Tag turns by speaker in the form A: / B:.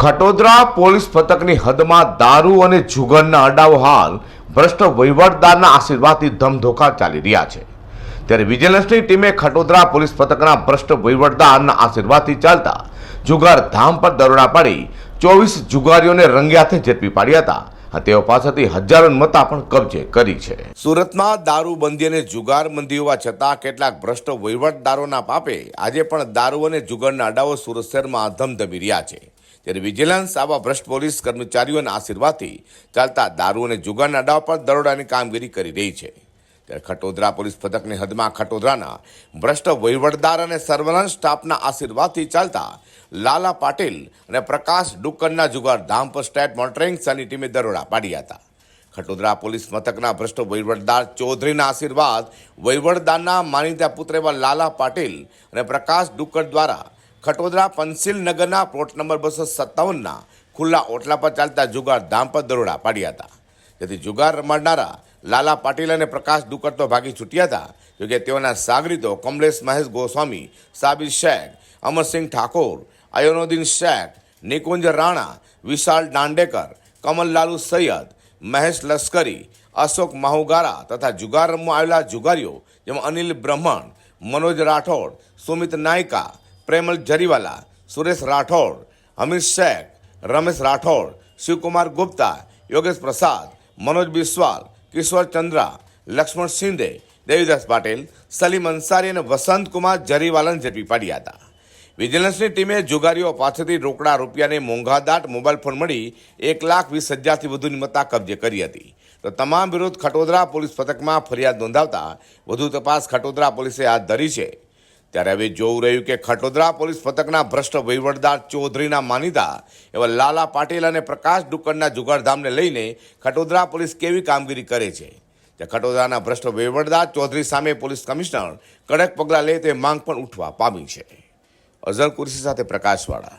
A: Khatodara police પથકની હદમાં દારૂ અને જુગનના અડાઓ હાલ ભ્રષ્ટ વહીવટદારના આશીર્વાદથી ધમધોકા ચાલી રહ્યા છે. ત્યારે વિજિલન્સની ટીમે ખટોદરા પોલીસ પથકના ભ્રષ્ટ વહીવટદારના આશીર્વાદથી ચાલતા જુગાર ધામ પર દરોડા પાડી ચોવીસ જુગારીઓને રંગે હાથે ઝડપી પાડ્યા હતા. તેઓ પાસેથી હજારો મતા પણ કબજે કરી છે. સુરતમાં દારૂબંધી અને જુગારબંધી હોવા છતાં કેટલાક ભ્રષ્ટ વહીવટદારોના પાપે આજે પણ દારૂ અને જુગારના અડાઓ સુરત શહેરમાં ધમધમી રહ્યા છે. ત્યારે વિજિલન્સ આવા ભ્રષ્ટ પોલીસ કર્મચારીઓના આશીર્વાદથી ચાલતા દારૂ અને જુગારના અડાઓ પર દરોડાની કામગીરી કરી રહી છે. ત્યારે ખટોદરા પોલીસ પથકની હદમાં ખટોદરાના ભ્રષ્ટ વહીવટદાર અને સર્વેલન્સ સ્ટાફના આશીર્વાદથી ચાલતા લાલા પાટીલ અને પ્રકાશ ડુક્કરના જુગાર ધામપર સ્ટેટ મોનિટરિંગ સેલની ટીમે દરોડા પાડ્યા હતા. ખટોદરા પોલીસ મથકના ભ્રષ્ટ વહીવટદાર ચૌધરીના આશીર્વાદ વહીવટદારના માનીતા પુત્ર એવા લાલા પાટીલ અને પ્રકાશ ડુક્કર દ્વારા ખટોદરા પંસિલ નગરના પ્લોટ નંબર બસો સત્તાવનના ખુલ્લા ઓટલા પર ચાલતા જુગાર ધામ પર દરોડા પાડ્યા હતા. જેથી જુગાર રમાડનારા લાલા પાટીલ અને પ્રકાશ દુકર તો ભાગી છૂટ્યા હતા. જોકે તેઓના સાગરીતો કમલેશ મહેશ ગોસ્વામી, સાબિર શેખ, અમરસિંહ ઠાકોર અયોનુદ્દીન શેખ, નિકુંજ રાણા, વિશાલ દાંડેકર, કમલલાલુ સૈયદ, મહેશ લશ્કરી, અશોક માહુગારા તથા જુગાર રમવા આવેલા જુગારીઓ જેમાં અનિલ બ્રહ્મણ, મનોજ રાઠોડ, સુમિત નાયકા, પ્રેમલ જરીવાલા, સુરેશ રાઠોડ હમીર શેખ, રમેશ રાઠોડ, શિવકુમાર ગુપ્તા, યોગેશ પ્રસાદ, મનોજ બિસ્વાલ કિશોર ચંદ્રા, લક્ષ્મણ શિંદે, દેવીદાસ પાટેલ, સલીમ અંસારી અને વસંતકુમાર જરીવાલન ઝડપી પાડ્યા હતા. વિજિલન્સની ટીમે જુગારીઓ પાસેથી રોકડા રૂપિયાની મોંઘાદાટ મોબાઈલ ફોન મળી એક લાખ વીસ હજારથી વધુની મત્તા કબજે કરી હતી. તો તમામ વિરુદ્ધ ખટોદરા પોલીસ પથકમાં ફરિયાદ નોંધાવતા વધુ તપાસ ખટોદરા પોલીસે હાથ ધરી છે. ત્યારે હવે જોવું રહ્યું કે ખટોદરા પોલીસ પથકના ભ્રષ્ટ વહીવટદાર ચૌધરીના માનીતા એવા લાલા પાટીલ અને પ્રકાશ ડુક્કરના જુગારધામને લઈને ખટોદરા પોલીસ કેવી કામગીરી કરે છે? તે ખટોદરાના ભ્રષ્ટ વહીવટદાર ચૌધરી સામે પોલીસ કમિશનર કડક પગલાં લે તે માંગ પણ ઉઠવા પામી છે. અઝર કુરશી સાથે પ્રકાશવાળા.